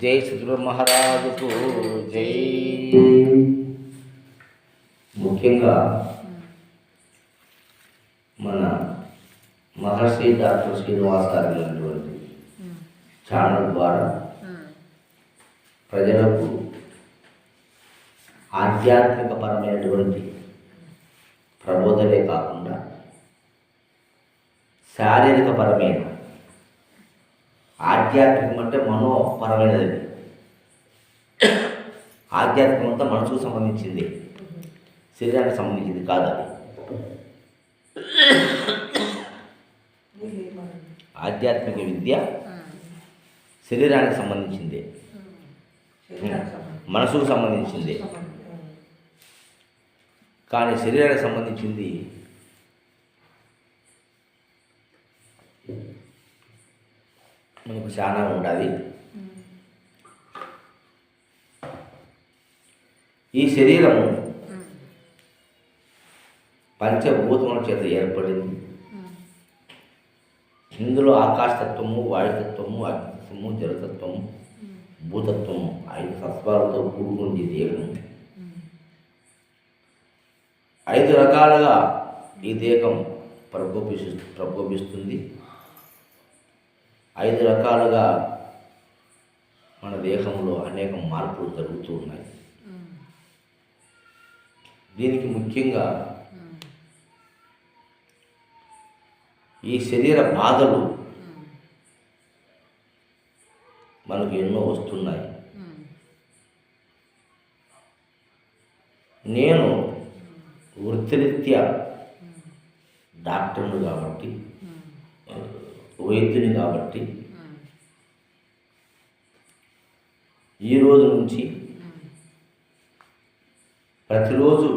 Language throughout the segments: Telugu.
జై సద్గురు మహారాజుకు జై. ముఖ్యంగా మన మహర్షి డాక్టర్ శ్రీనివాస్ గారు అనేటువంటి ఛానల్ ద్వారా ప్రజలకు ఆధ్యాత్మిక పరమైనటువంటి ప్రబోధనే కాకుండా శారీరక పరమైన ఆధ్యాత్మికం అంటే మనోపరమైనది ఆధ్యాత్మికం అంతా మనసుకు సంబంధించింది. శరీరానికి సంబంధించింది కాదు అది. ఆధ్యాత్మిక విద్య శరీరానికి సంబంధించింది. మనసుకు సంబంధించింది. కానీ శరీరానికి సంబంధించింది మనకు చాలా ఉంటుంది ఈ శరీరము పంచభూతముల చేత ఏర్పడింది. ఇందులో ఆకాశతత్వము వాయుతత్వము అగ్నితత్వము జలతత్వము భూతత్వము ఐదు తత్వాలతో కూడుకుంది దేహం ఐదు రకాలుగా ఈ దేహం ప్రకోపిస్తు ప్రకోపిస్తుంది. ఐదు రకాలుగా మన దేహంలో అనేక మార్పులు జరుగుతూ ఉన్నాయి. దీనికి ముఖ్యంగా ఈ శరీర బాధలు మనకు ఎన్నో వస్తున్నాయి. నేను వృత్తిరీత్యా డాక్టర్ను కాబట్టి వైద్యుని కాబట్టి ఈ రోజు నుంచి ప్రతిరోజు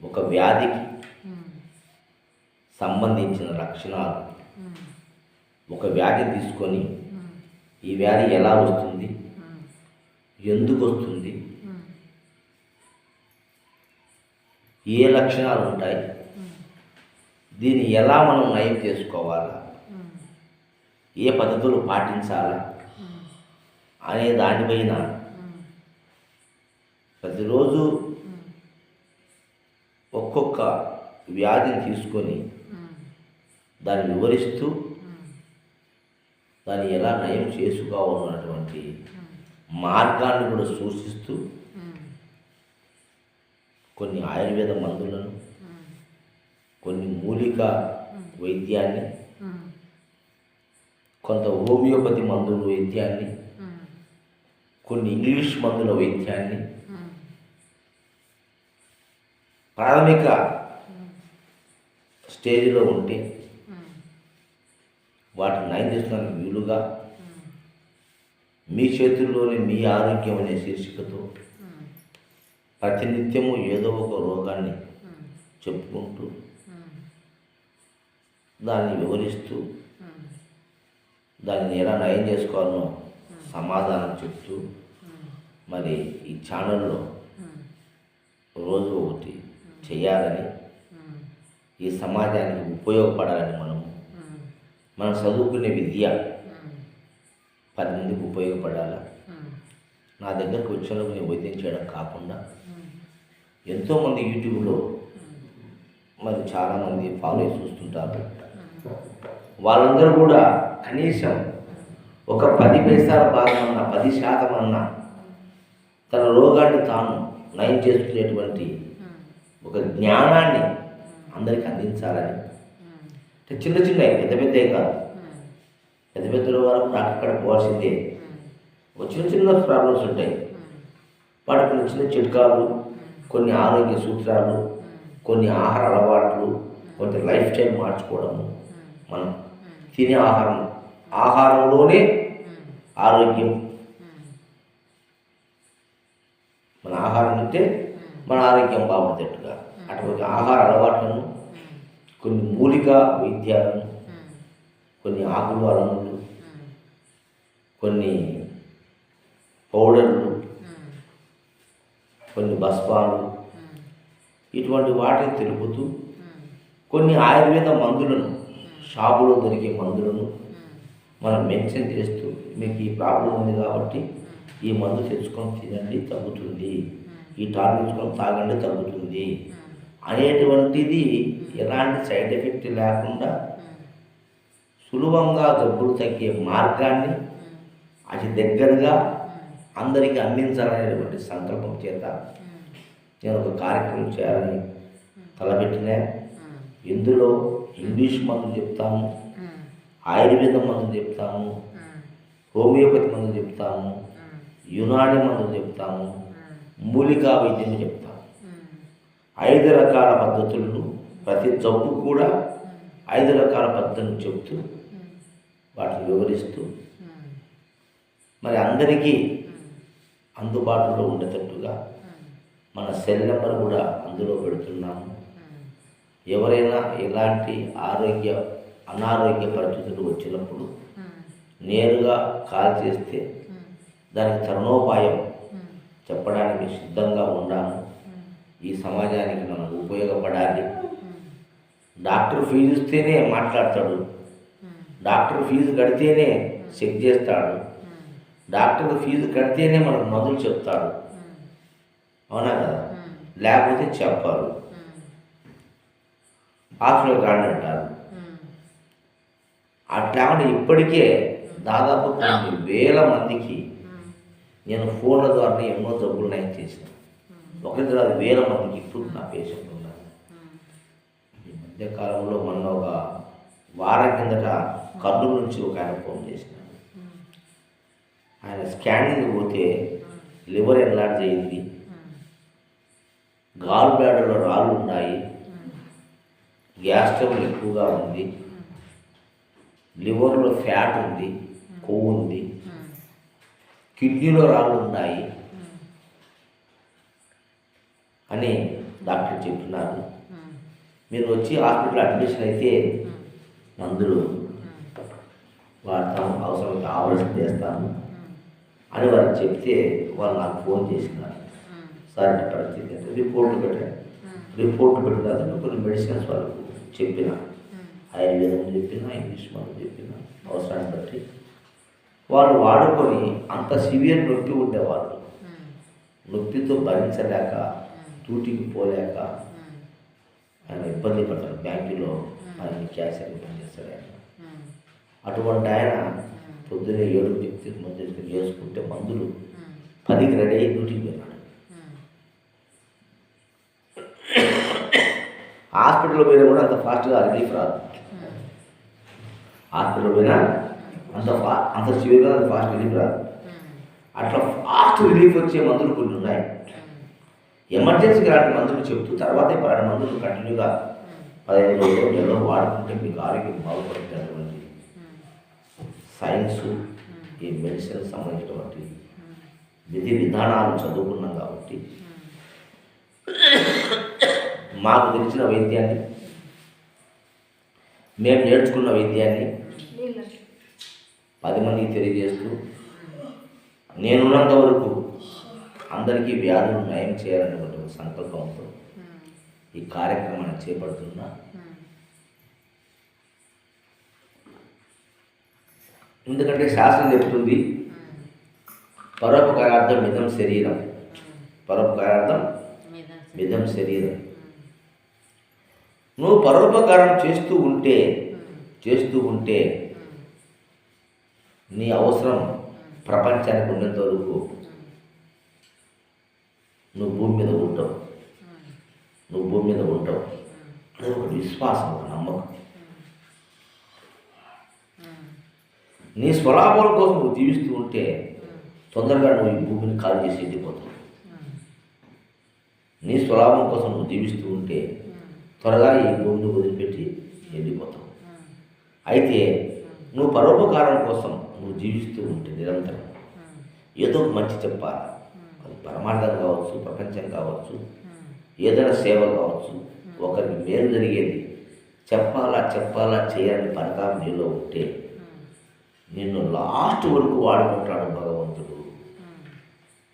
ఒక వ్యాధికి సంబంధించిన లక్షణాలు. ఒక వ్యాధి తీసుకొని ఈ వ్యాధి ఎలా వస్తుంది? ఎందుకు వస్తుంది? ఏ లక్షణాలు ఉంటాయి? దీన్ని ఎలా మనం నయం చేసుకోవాలా? ఏ పద్ధతులు పాటించాలా అనే దానిపైన ప్రతిరోజు ఒక్కొక్క వ్యాధిని తీసుకొని దాన్ని వివరిస్తూ దాన్ని ఎలా నయం చేసుకోవాలన్నటువంటి మార్గాన్ని కూడా సూచిస్తూ కొన్ని ఆయుర్వేద మందులను కొన్ని మూలిక వైద్యాన్ని కొంత హోమియోపతి మందుల వైద్యాన్ని కొన్ని ఇంగ్లీష్ మందుల వైద్యాన్ని ప్రాథమిక స్టేజ్లో ఉంటే వాటిని నయం చేసుకోవడానికి వీలుగా మీ చేతుల్లోనే మీ ఆరోగ్యం అనే శీర్షికతో ప్రతినిత్యము ఏదో ఒక రోగాన్ని చెప్పుకుంటూ దాన్ని వివరిస్తూ దాన్ని ఎలా నయం చేసుకోవాలనో సమాధానం చెప్తూ మరి ఈ ఛానల్లో రోజు ఒకటి చేయాలని ఈ సమాజానికి ఉపయోగపడాలని మనము మనం చదువుకునే విద్య పది మందికి ఉపయోగపడాలా? నా దగ్గరకు వచ్చిన నేను వైద్యం చేయడం కాకుండా ఎంతోమంది యూట్యూబ్లో మరి చాలామంది ఫాలో చేసి చూస్తుంటారు వాళ్ళందరూ కూడా కనీసం ఒక పది పైసల భాగం అన్న పది శాతం అన్న తన రోగాన్ని తాను నయం చేసుకునేటువంటి ఒక జ్ఞానాన్ని అందరికి అందించాలని. అంటే చిన్న చిన్న పెద్ద పెద్ద కాదు పెద్ద పెద్ద వరకు డాక్టర్ అక్కడ పోవాల్సిందే. ఒక చిన్న చిన్న ప్రాబ్లమ్స్ ఉంటాయి. వాటి కొన్ని చిన్న చిట్కాలు కొన్ని ఆరోగ్య సూత్రాలు కొన్ని ఆహార అలవాట్లు కొంత లైఫ్ స్టైల్ మార్చుకోవడము మనం తినే ఆహారం ఆహారంలోనే ఆరోగ్యం. మన ఆహారం తింటే మన ఆరోగ్యం బాగుండేట్టుగా అటువంటి ఆహార అలవాట్లను కొన్ని మూలిక వైద్యాలను కొన్ని ఆకులు అలములు కొన్ని పౌడర్లు కొన్ని భస్మాలు ఇటువంటి వాటిని తెలుపుతూ కొన్ని ఆయుర్వేద మందులను షాపులో దొరికే మందులను మనం మెన్షన్ చేస్తూ మీకు ఈ ప్రాబ్లం ఉంది కాబట్టి ఈ మందు తెచ్చుకొని తినండి తగ్గుతుంది. ఈ టాబ్లెట్ తెచ్చుకొని తాగండి తగ్గుతుంది. అనేటువంటిది ఎలాంటి సైడ్ ఎఫెక్ట్ లేకుండా సులభంగా జబ్బులు తగ్గే మార్గాన్ని అతి దగ్గరగా అందరికీ అందించాలనేటువంటి సంకల్పం చేత నేను ఒక కార్యక్రమం చేయాలని తలపెట్టిన. ఇందులో ఇంగ్లీష్ మందులు చెప్తాము. ఆయుర్వేద మందులు చెప్తాము. హోమియోపతి మందులు చెప్తాము. యునాని మందులు చెప్తాము. మూలికా వైద్యం చెప్తాము. ఐదు రకాల పద్ధతులను ప్రతి జబ్బు కూడా ఐదు రకాల పద్ధతులను చెబుతూ వాటిని వివరిస్తూ మరి అందరికీ అందుబాటులో ఉండేటట్టుగా మన సెల్ నెంబర్ కూడా అందులో పెడుతున్నాము ఎవరైనా ఎలాంటి ఆరోగ్య అనారోగ్య పరిస్థితులు వచ్చినప్పుడు నేరుగా కాల్ చేస్తే దానికి తరుణోపాయం చెప్పడానికి సిద్ధంగా ఉన్నాము ఈ సమాజానికి మనం ఉపయోగపడాలి. డాక్టర్ ఫీజు ఇస్తేనే మాట్లాడతాడు. డాక్టర్ ఫీజు కడితేనే చెక్ చేస్తాడు. డాక్టర్ ఫీజు కడితేనే మనకు మందులు చెప్తాడు. అవునా కదా? లేకపోతే చెప్పారు. హాస్పిటల్ రాండి అంటారు. అట్లా ఇప్పటికే దాదాపు కొన్ని వేల మందికి నేను ఫోన్ల ద్వారా ఎన్నో జబ్బులు నయం చేసిన ఒకరి రాదు వేల మందికి ఇప్పుడు నా పేషెంట్ ఉన్నారు. ఈ మధ్యకాలంలో మొన్న ఒక వారం కిందట కర్నూలు నుంచి ఒక ఆయన ఫోన్ చేసినాడు ఆయన స్కానింగ్ పోతే లివర్ ఎన్లార్జ్ అయింది. గాల్ బ్లాడర్లో రాళ్ళు ఉన్నాయి. గ్యాస్ ట్రబుల్ ఎక్కువగా ఉంది. లివర్లో ఫ్యాట్ ఉంది కొవ్వు ఉంది కిడ్నీలో రాళ్ళు ఉన్నాయి అని డాక్టర్ చెప్తున్నారు. మీరు వచ్చి హాస్పిటల్ అడ్మిషన్ అయితే మందులు వాడతాము అవసరం కావాల్సి చేస్తాము అని వారికి చెప్తే వాళ్ళు నాకు ఫోన్ చేసినారు. సార్ పరిస్థితి రిపోర్ట్ పెట్టారు. పెట్టాను పెట్టిన తర్వాత కొన్ని మెడిసిన్స్ వాళ్ళకు చెప్పిన. ఆయుర్వేదం చెప్పిన ఇంగ్లీష్ మందు చెప్పిన అవసరాన్ని బట్టి. వాళ్ళు వాడుకొని అంత సివియర్ నొప్పి ఉండేవాళ్ళు. నొప్పితో భరించలేక తూటికి పోలేక ఆయన ఇబ్బంది పడతాడు బ్యాంకులో ఆయన క్యాష్ ఇబ్బంది చేస్తాడు ఆయన. అటువంటి ఆయన పొద్దున్నే ఏడు చెప్తే మందు చేసుకుంటే మందులు పదికి రెడీ అయ్యి డ్యూటీకి వెళ్ళాడు హాస్పిటల్ పోయినా కూడా అంత ఫాస్ట్గా రిలీఫ్ రాదు. హాస్పిటల్ పోయినా అంత ఫా అంత సివియర్గా అంత ఫాస్ట్ రిలీఫ్ రాదు అట్లా ఫాస్ట్ రిలీఫ్ వచ్చే మందులు కొన్ని ఉన్నాయి. ఎమర్జెన్సీకి అలాంటి మందులు చెప్తూ తర్వాతే పలానా మందులు కంటిన్యూగా పదిహేను రోజులు నెలలో వాడుకుంటే మీకు ఆరోగ్యం బాగుపడుతున్నటువంటి సైన్స్ ఈ మెడిసిన్ సంబంధించినటువంటి విధి విధానాలు చదువుకున్నాం కాబట్టి మాకు తెలిసిన వైద్యాన్ని మేము నేర్చుకున్న వైద్యాన్ని పది మందికి తెలియజేస్తూ నేనున్నంత వరకు అందరికీ వ్యాధులు నయం చేయాలనేటువంటి ఒక సంకల్పంతో ఈ కార్యక్రమాన్ని చేపడుతున్నా. ఎందుకంటే శాస్త్రం చెప్తుంది పరోపకారార్థం మిథం శరీరం. పరోపకారార్థం మిథం శరీరం. నువ్వు పరోపకారం చేస్తూ ఉంటే చేస్తూ ఉంటే నీ అవసరం ప్రపంచానికి ఉన్నంత వరకు నువ్వు భూమి మీద ఉంటావు. నువ్వు భూమి మీద ఉంటావు. అది ఒక విశ్వాసం ఒక నమ్మకం. నీ స్వలాభం కోసం నువ్వు జీవిస్తూ ఉంటే తొందరగా నువ్వు ఈ భూమిని ఖాళీ చేసి వెళ్ళిపోతావు. నీ స్వలాభం కోసం నువ్వు జీవిస్తూ ఉంటే త్వరగా ఈ భూమిని వదిలిపెట్టి వెళ్ళిపోతావు. అయితే నువ్వు పరోపకారం కోసం నువ్వు జీవిస్తూ ఉంటే నిరంతరం. ఏదో మంచి చెప్పాలి? అది పరమార్థం కావచ్చు ప్రపంచం కావచ్చు ఏదైనా సేవ కావచ్చు ఒకరికి మేలు జరిగేది. చెప్పాలా చెప్పాలా చేయాలని పరకాం నీలో ఉంటే నిన్ను లాస్ట్ వరకు వాడుకుంటాడు భగవంతుడు.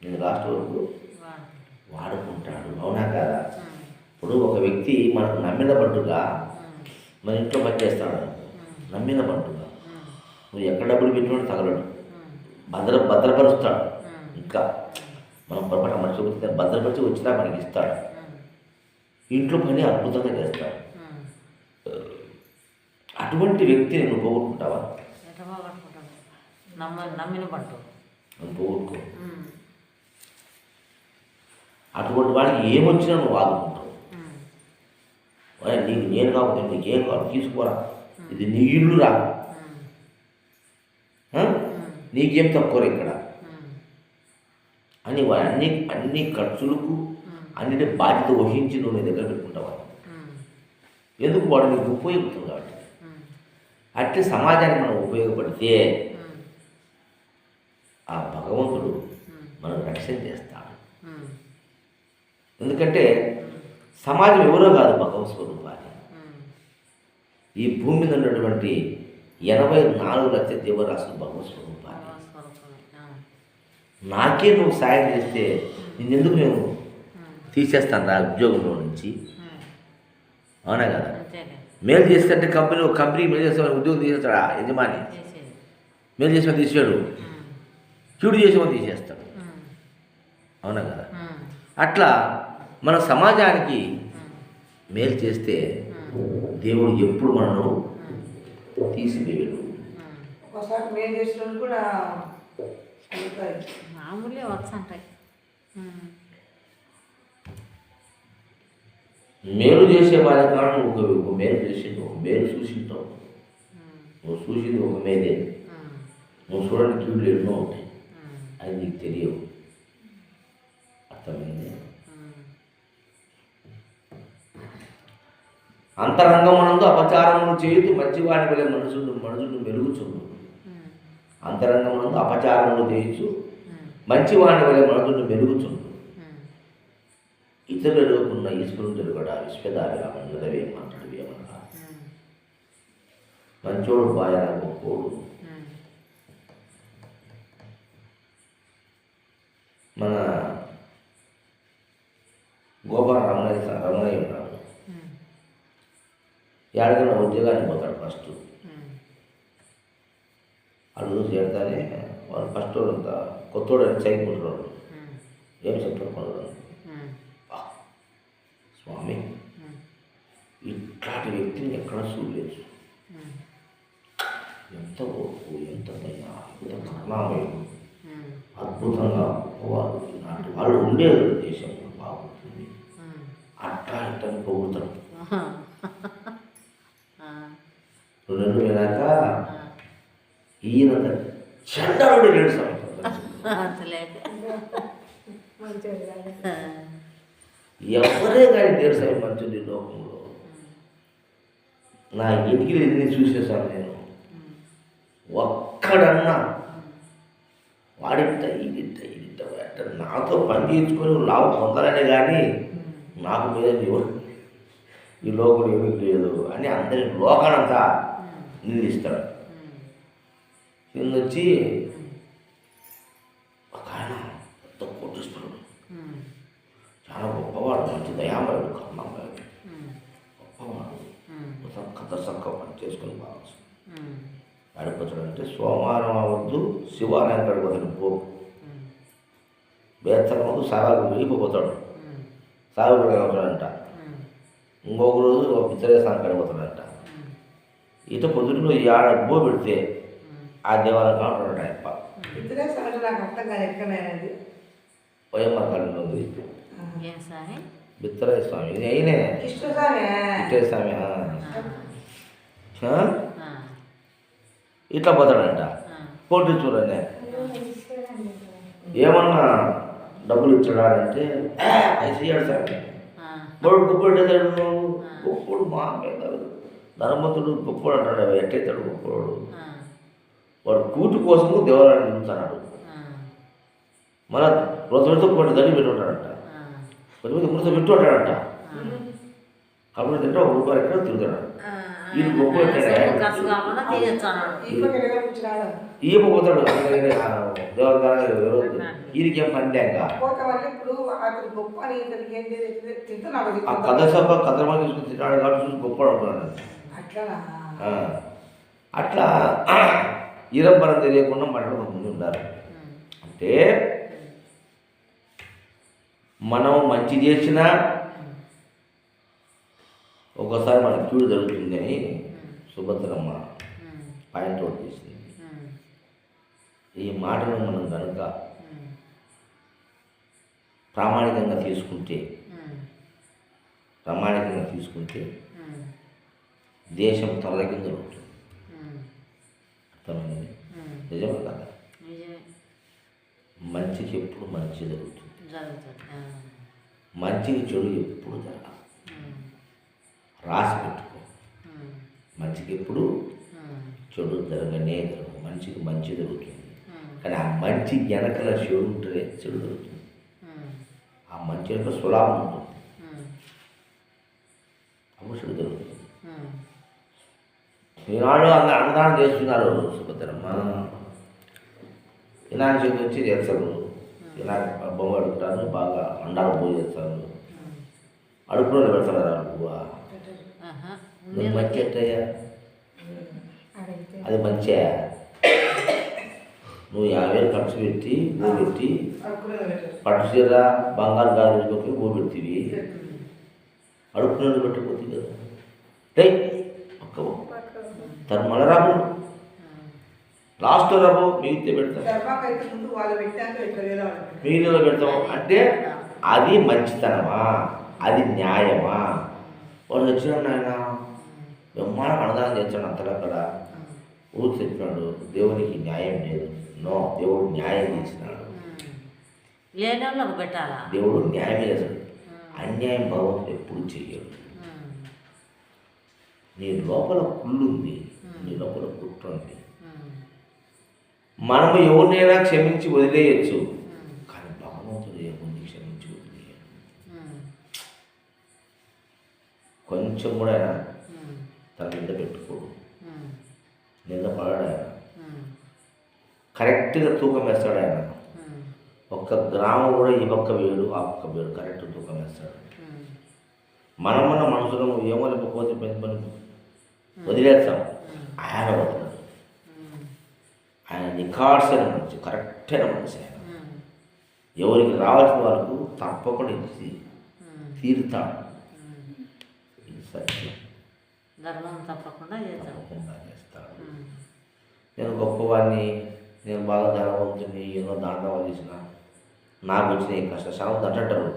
నేను లాస్ట్ వరకు వాడుకుంటాడు. అవునా కదా? ఇప్పుడు ఒక వ్యక్తి మనకు నమ్మిన పట్టుగా మన ఇంట్లో పనిచేస్తాడు నమ్మిన పట్టుగా నువ్వు ఎక్కడ డబ్బులు పెట్టినట్టు తగలడు. భద్ర భద్రపరుస్తాడు. ఇంకా మనం పొరపాటు మనిషి వస్తే భద్రపరిచి వచ్చినా మనకి ఇస్తాడు. ఇంట్లో పని అద్భుతంగా చేస్తాడు. అటువంటి వ్యక్తిని నువ్వు పోగొట్టుకుంటావా? నమ్మిన పట్టు. నువ్వు పోగొట్టుకో. అటువంటి వాడికి ఏమొచ్చినా నువ్వు ఆదుకుంటావు. ఉమ్, "ఒరేయ్, నీకు నేను కాకపోతే నీకు ఏం కావాలి తీసుకోరా ఇది నీ ఇల్లు రా? నీకేం తక్కువ ఇక్కడ? అని అన్ని అన్ని ఖర్చులకు అన్నిటి బాధ్యత వహించి నువ్వు నీ దగ్గర పెట్టుకుంటావా? ఎందుకు వాడు నీకు ఉపయోగపడుతుంది కాబట్టి? అట్లే సమాజానికి మనం ఉపయోగపడితే ఆ భగవంతుడు మనకు రక్షణ చేస్తాడు. ఎందుకంటే సమాజం ఎవరో కాదు భగవత్ స్వరూపాన్ని ఈ భూమి మీద ఉన్నటువంటి ఎనభై నాలుగు లక్షల జీవరాశులు భగవత్ స్వరూపాన్ని నాకే నువ్వు సాయం చేస్తే నిన్నెందుకు నేను తీసేస్తాను రా ఉద్యోగంలో నుంచి? అవునా కదా? మేలు చేస్తే కంపెనీ ఒక కంపెనీ మేలు చేస్తే ఉద్యోగం తీసేస్తాడా? యజమాని. మేలు చేసిన తీసాడు కీడు చేసిన తీసేస్తాడు. అవునా కదా? అట్లా మన సమాజానికి మేలు చేస్తే దేవుడు ఎప్పుడు మనను ఉమ్. ఒకసారి మేము చేసిన వాళ్ళు కూడా అందుతాయి మామూలే వచ్చంటాయి మేలు చేసే వాళ్ళ కారణం ఒక ఒక మేలు చేసిండు ఒక మేలు చూసింటావు నువ్వు చూసింది ఒక మేలే. ఉమ్, నువ్వు చూడని కీడులు ఎన్నో ఉంటాయి. అది నీకు తెలియవు. అర్థమైంది? అంతరంగమునందు అపచారమును చేయుతూ మంచివాడి వలె మనుషులు మనుషులు మెరుగుచుండు ఉమ్, అంతరంగమునందు అపచారములు చేయొచ్చు మంచివాడి వలె మనుషులు మెరుగుచుండు ఉమ్, ఇతరులు ఎదుర్కొన్న ఈశ్వరుడు తెలుగడా విశ్వదారి రామన్నదవే మాట్లాడు ఏమన్నా ఉమ్, మంచోడు బాయన గొప్పోడు. మన గోపాల రమణయ్య రమణయ్య ఏడకన్నా ఉద్యోగానికి పోతాడు ఫస్ట్. వాళ్ళు అడుగు చేరతానే వాళ్ళు ఫస్ట్ అంతా కొత్తోడు అని చైకుంటున్నాడు. ఏం చెప్తారు కొనడం స్వామి ఇట్లాంటి వ్యక్తిని ఎక్కడ చూడలేదు. ఎంత ఓర్పు ఎంత దయ ఎంత కరుణామయుడు అద్భుతంగా గొప్పవారు ఇలాంటి వాళ్ళు ఉండేది దేశంలో బాగుంటుంది. అట్లా ఇట్లా పొగుతాడు ఆహా. ఆ, ఆ. ఈయన చండాలుడు లేడు ఎవరే కానీ దేడు సమయం మంచిది లోకంలో. నా ఇంటికి ఎన్ని చూసేసాను నేను. ఒక్కడన్నా వాడిట్ట ఇదిట్ట ఇదిట్ట వాడిట్ట నాతో పని చేయించుకొని లాభం పొందాలనే కానీ నాకు మీద ఈ లోకుడు ఏమీ లేదు అని అందరి లోకానంతా నిందిస్తాడు. ఉమ్, కిందొచ్చి ఒక ఆయన పెద్ద కోటిస్తున్నాడు చాలా గొప్పవాడు మంచి దయామరుడు కరుణామయుడు గొప్పవాడు. కథ సక్క పని చేసుకొని బాగా ఆడిపోతాడంటే సోమవారం అవద్దు శివాలయం కడిపోతాడు పో. బేత్తరం వద్దు సాగు వెళ్ళిపోతాడు ఉమ్, సాగు అవుతాడంట ఇంకొక రోజు పిచ్చరేసాన్ని కడిపోతాడంట ఇటు పొద్దున్న ఏడ బో పెడితే. ఆ దేవాలయం కాఉంటాడు అయ్యప్ప ఇద్దరే సంగతి నాకు అర్థం కాదు ఎక్కడైనది. వైఎంఆర్ కాలంలో ఉంది బిత్తరాయ స్వామి ఇది అయినే. కృష్ణస్వామి. ఇట్టే స్వామి ఇట్లా పోతాడంట. పోటీ చూడండి. ఏమన్నా డబ్బులు ఇచ్చాడా అంటే అది చెయ్యాడు స్వామి నువ్వు. గొప్పడు మా మీద ధనవంతుడు గొప్పడు అంటాడు ఎట్టయితాడు గొప్పవాడు. ఆ, వాడు కూటు కోసము దేవాలయాన్ని నిలుపుతున్నాడు మళ్ళా రోజులతో కొన్ని దండి పెట్టి ఉంటాడంట ఆ, కొన్ని మంది ముడత పెట్టి ఉంటాడంట ఆ. అప్పుడు తింటే ఒక రూపాయలు ఎక్కడ తిరుగుతాడు. వీళ్ళు గొప్ప సొమ్ము ఖర్చు కాకుండా తీయచ్చు అన్నాడు ఈ పక్క ఎగరపుచ్చినాడు ఈయన పోతాడు. ఏంటి తింటూ నాకు ఆ కథ. సభ కథమని చూసుకుని తిన్నాడు కాబట్టి చూసి గొప్ప ఆ. అట్లా. ఈరంబరం తెలియకుండా మరణం ముందు ఉండాలి అంటే మనం మంచి చేసినా ఒక్కోసారి మన కీడు జరుగుతుందని సుభద్రమ్మ పాయింట్ అవుట్ చేసింది. ఈ మాటను మనం కనుక ప్రామాణికంగా తీసుకుంటే ప్రామాణికంగా తీసుకుంటే దేశం తల కింద ఉంటుంది అర్థమైంది నిజమే కదా మంచికి ఎప్పుడు మంచి జరుగుతుంది. మంచికి చెడు ఎప్పుడు జరగాలి ఉమ్. రాసి పెట్టుకో. మంచికి ఎప్పుడు. చెడు జరగనే జరగదు మంచికి మంచి జరుగుతుంది. కానీ ఆ మంచి వెనకల చెడు ఉంటే చెడు జరుగుతుంది. ఆ మంచి యొక్క సులాభం ఉంటుంది. అప్పుడు చెడు జరుగుతుంది. ఈనాడు అంద అన్నదానం చేస్తున్నారు సుభద్రమ్మ వినాయక చవితి వచ్చి చేస్తారు వినాయక బొమ్మ అడుగుతారు బాగా అండాలు పూజ చేస్తారు ఉమ్. అడుపులో పెడతారు పువ్వ ఆహా. నువ్వు మంచి ఎట్టయ్యా అడిగితే అది మంచిగా నువ్వు యాభై వేలు ఖర్చు పెట్టి భూ పెట్టి అప్పుడు పెట్టారు పట్టు చీర బంగారు గాజులకి భూ పెడితివి అడుపు నుండి పెట్టకపోతే కదా డే ఒక్క తను మళ్ళీ రాబు లాస్ట్ రాబు మిగితే పెడతాం. మిగిలిలో పెడతాం అంటే అది మంచితనమా? అది న్యాయమా? వాడు వచ్చినాడు నాయన. బ్రహ్మాండం అన్నదానం చేస్తాడు అంతలో అక్కడ ఊరు చెప్పినాడు దేవునికి న్యాయం లేదు. నో దేవుడు న్యాయం చేసినాడు. దేవుడు న్యాయం చేస్తాడు. అన్యాయం భగవంతుడు ఎప్పుడు చెయ్యడు ఉమ్. నీ లోపల కుళ్ళు ఉంది నీ లోపల కుట్ర ఉంది ఉమ్. మనము ఎవరినైనా క్షమించి వదిలేయచ్చు. కానీ భగవంతుడు ఎవరిని క్షమించి వదిలేయడు. కొంచెం కూడా ఆయన. తన మీద పెట్టుకోడు. నింద పడాడు ఆయన. కరెక్ట్గా తూకం వేస్తాడు ఆయన. ఒక్క గ్రామం కూడా ఈ పక్క వేడు ఆ పక్క వేడు కరెక్ట్ తూకం వేస్తాడు. మనం మన మనసులో ఏమో లేకపోతే పని పని వదిలేస్తాం ఆయన ఉమ్. ఆయన నిఖార్సైన మనిషి కరెక్ట్ అయిన మనిషి ఆయన. ఎవరికి రావాల్సిన వాళ్ళకు తప్పకుండా ఇచ్చి. తీరుతాడు సత్యం ధర్మం తప్పకుండా చేస్తాడు. నేను గొప్పవాడిని నేను బాగా ధనవంతుని ఎన్నో దాండవాలు చేసిన నాకు వచ్చిన కష్ట శ్రమ అంటారు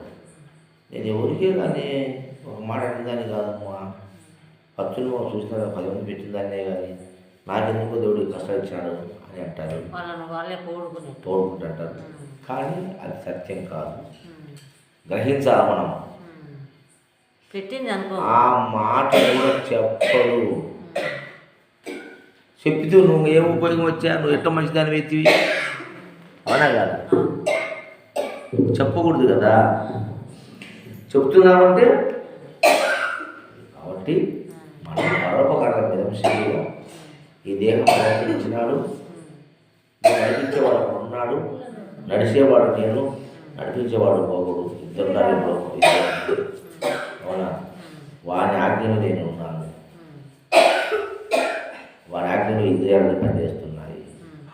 నేను ఎవరికే కానీ ఒక మాట అడిగిందని కాదమ్మా పచ్చులు చూసిన పది మంది పెట్టిన దాన్నే కానీ నాకెందుకు దేవుడు కష్టాలు ఇచ్చినాడు అని అంటారు. తోడుకుంటుంటారు. కానీ అది సత్యం కాదు. గ్రహించాలి మనం. పెట్టింది అనుకో. ఆ మాట కూడా చెప్పడు చెప్తూ నువ్వు ఏం ఉపయోగం వచ్చా? నువ్వు ఎట్ట మంచిదాని వ్యక్తివి? అవునా కదా. చెప్పకూడదు కదా. చెప్తున్నామంటే? కాబట్టి మనం పరోపకారం విధం శరీరం ఈ దేహం ప్రయత్నించినాడు నడిపించేవాడు ఉన్నాడు. నడిచేవాడు నేను. నడిపించేవాడు పోకూడదు ఇద్దరు ఉండాలి అవునా? వాని ఆజ్ఞలు నేను ఉన్నాను. వాని ఆజ్ఞలు ఇంద్రియాలను పనిచేస్తున్నాయి. ఉమ్.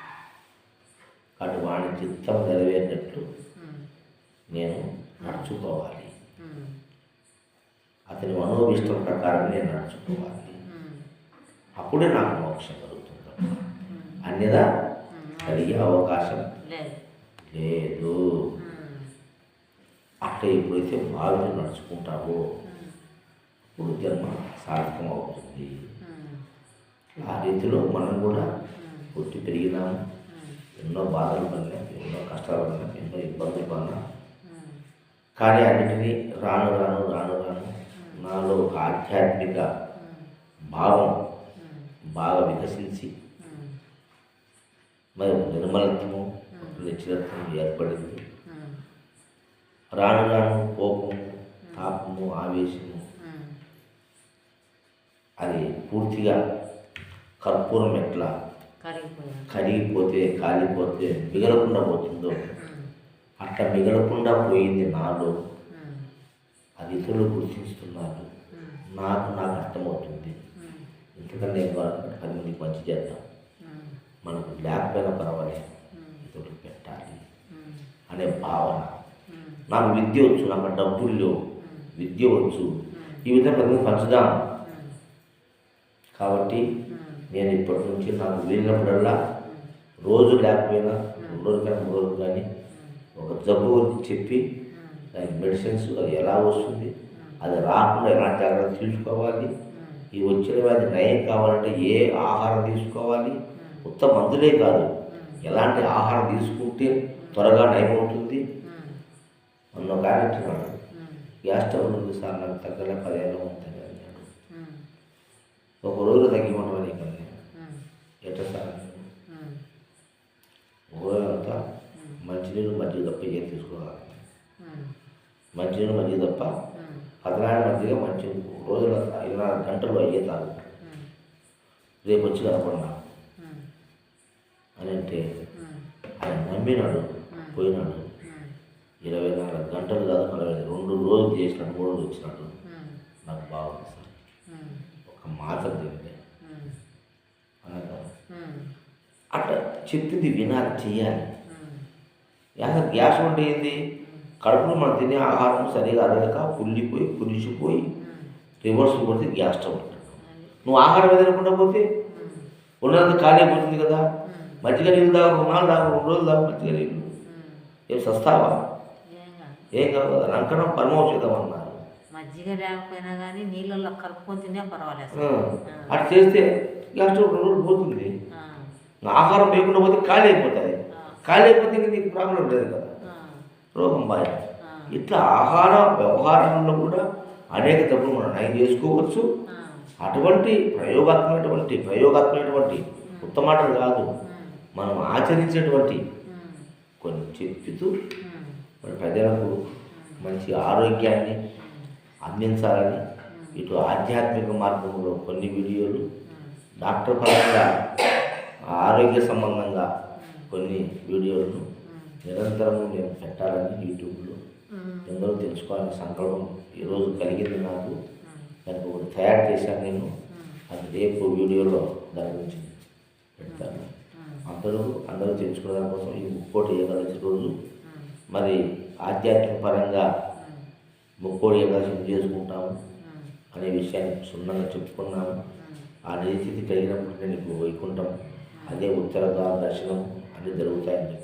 కాబట్టి వాని చిత్తం నెరవేరినట్లు నేను నడుచుకోవాలి. అతని మనోభిష్టం ప్రకారం నేను నడుచుకోవాలి. అప్పుడే నాకు మోక్షం కలుగుతుంది. అన్యదా ఉమ్. కలిగే అవకాశం లేదు. అట్లా ఎప్పుడైతే బాగా నడుచుకుంటావో. ఇప్పుడు జన్మ సార్థకం అవుతుంది. ఆ రీతిలో మనం కూడా. పుట్టి పెరిగినాము. ఎన్నో బాధలు పడినాం ఎన్నో కష్టాలు పడినాం ఎన్నో ఇబ్బందులు పడినాం. కానీ అన్నిటినీ రాను రాను రాను నాలో ఒక ఆధ్యాత్మిక. భావం. బాగా వికసించి. మరి నిర్మలత్వము ఒక నిశ్చలత్వం ఏర్పడింది. రాను రాను కోపము తాపము ఆవేశము. అది పూర్తిగా కర్పూరం ఎట్లా కరిగిపోతే కాలిపోతే మిగలకుండా పోతుందో. అట్లా మిగలకుండా పోయింది నాలో. అది ఇతరులు గుర్తిస్తున్నారు. నాకు నాకు అర్థమవుతుంది. ఎందుకంటే నేను పది మందికి మంచి చేద్దాం. మనకు లేకపోయినా పర్వాలేదు. ఇతరులకు పెట్టాలి. అనే భావన. నాకు విద్య వచ్చు నాకు డబ్బులు లేవు. విద్య వచ్చు. ఈ విధంగా ప్రజలకు పంచుదాం. కాబట్టి నేను ఇప్పటి నుంచి నాకు వీలినప్పుడల్లా రోజు లేకపోయినా రెండు రోజులకైనా మూడు రోజులు కానీ ఒక జబ్బు గురించి చెప్పి దానికి మెడిసిన్స్ అది ఎలా వస్తుంది? అది రాకుండా ఎలా జాగ్రత్త తీసుకోవాలి? ఈ వచ్చిన వ్యాధి నయం కావాలంటే ఏ ఆహారం తీసుకోవాలి? ఉత్తమ మందులే కాదు. ఎలాంటి ఆహారం తీసుకుంటే త్వరగా నయమవుతుంది మొన్న కానిస్తున్నాడు గ్యాస్ ట్రబుల్ ఉంది సార్ నాకు తగ్గలే పదేళ్ళు ఉంటుంది అన్నాడు. ఒక రోజు తగ్గిమంటామని కదా ఎట్లా సార్ అన్నాడు. రోజంతా మంచినీళ్ళు మజ్జిగ తప్ప ఏం తీసుకోవాలి. మంచినీళ్ళు మజ్జిగ తప్ప పదనాడు మజ్జిగ మంచి రోజుల ఇరవై నాలుగు గంటలు అయ్యే తాగు. రేపు వచ్చి కనపడినా అని అంటే ఆయన నమ్మినాడు పోయినాడు. ఇరవై నాలుగు గంటలు కాదు నలభై రెండు రోజులు చేసినాడు మూడు రోజులు వచ్చినాడు. నాకు బాగుంది సార్. ఒక మాత్ర తింటే. అనగా అట్లా చెప్పింది వినాలి చెయ్యాలి. అసలు గ్యాస్ ఉంటే ఏంది? కడుపులో మనం తినే ఆహారం సరిగా అరగక పుల్లిపోయి పులిసిపోయి రివర్స్ కొడితే గ్యాస్ ట్రబుల్ నువ్వు ఆహారం తినకుండా పోతే ఉన్నంత ఖాళీ అయిపోతుంది కదా. మజ్జిగ నీళ్ళు దాకా నాలుగు దాకా రెండు రోజులు దాకా మజ్జిగ నీళ్ళు. ఏం సస్తావా? ఏం కాదు కదా. పరమౌషధం అన్నారు. మజ్జిగ లేకపోయినా కానీ నీళ్ళల్లో కలుపుకొని తినే పర్వాలేదు అటు చేస్తే గ్యాస్ ట్రబుల్ రెండు రోజులు పోతుంది. ఆహారం లేకుండా పోతే ఖాళీ అయిపోతుంది ఖాళీ అయిపోతే నీకు ప్రాబ్లం లేదు కదా. రోగం ఆ, ఇట్లా ఆహార వ్యవహారంలో కూడా అనేక తప్పులు మనం నయం చేసుకోవచ్చు? అటువంటి ప్రయోగాత్మకమైనటువంటి ప్రయోగాత్మకమైనటువంటి ఉత్తమాటలు కాదు. మనం ఆచరించేటువంటి కొన్ని చెప్తూ మన ప్రజలకు మంచి ఆరోగ్యాన్ని అందించాలని ఇటు ఆధ్యాత్మిక మార్గంలో కొన్ని వీడియోలు డాక్టర్ పరంగా ఆరోగ్య సంబంధంగా కొన్ని వీడియోలను నిరంతరము నేను పెట్టాలని యూట్యూబ్లో ఎందరో తెలుసుకోవాలని సంకల్పం ఈరోజు కలిగింది నాకు. దానికి ఒకటి తయారు చేశాను నేను. అది రేపు వీడియోలో దాని గురించి పెడతాను. అందరూ అందరూ తెలుసుకునే దానికోసం ఈ ముక్కోటి ఏకాదశి రోజు మరి ఆధ్యాత్మిక పరంగా ముక్కోటి ఏకాదశి చేసుకుంటాము అనే విషయాన్ని క్షుణ్ణంగా చెప్పుకున్నాము ఆ నిధిస్థితి కలిగినప్పుడు నీకు వైకుంఠం అదే ఉత్తర ద్వార దర్శనం అన్నీ జరుగుతాయని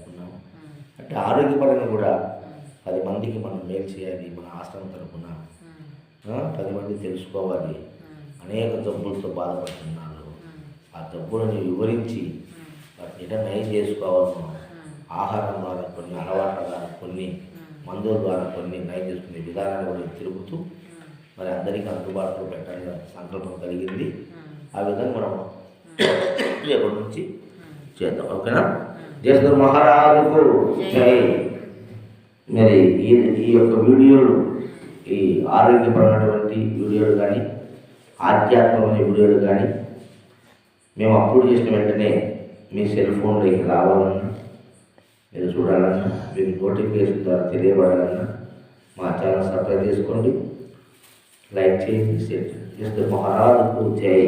అంటే ఆరోగ్యపరంగా కూడా పది మందికి మనం మేలు చేయాలి మన ఆశ్రమం తరపున. పది మంది తెలుసుకోవాలి. అనేక జబ్బులతో బాధపడుతున్నారు. ఆ జబ్బులను వివరించి వాటిని ఎలా నయం చేసుకోవాలను ఆహారం ద్వారా కొన్ని అలవాట్ల ద్వారా కొన్ని మందుల ద్వారా కొన్ని నయం చేసుకునే విధానాన్ని కూడా తిరుగుతూ మరి అందరికీ అందుబాటులో పెట్టాలని సంకల్పం కలిగింది. ఆ విధంగా మనం రేపటి నుంచి చేద్దాం. ఓకేనా? జయశ్వర్ మహారాజుకు జై. మరి ఈ ఈ యొక్క వీడియోలు ఈ ఆరోగ్యపరమైనటువంటి వీడియోలు కానీ ఆధ్యాత్మికమైన వీడియోలు కానీ మేము అప్లోడ్ చేసిన వెంటనే మీ సెల్ ఫోన్లోకి రావాలన్నా మీరు చూడాలన్నా మీకు నోటిఫికేషన్ ద్వారా తెలియబడాలన్నా మా ఛానల్ సబ్స్క్రైబ్ చేసుకోండి లైక్ చేయండి. షేర్ చేయండి మహారాజుకు జై.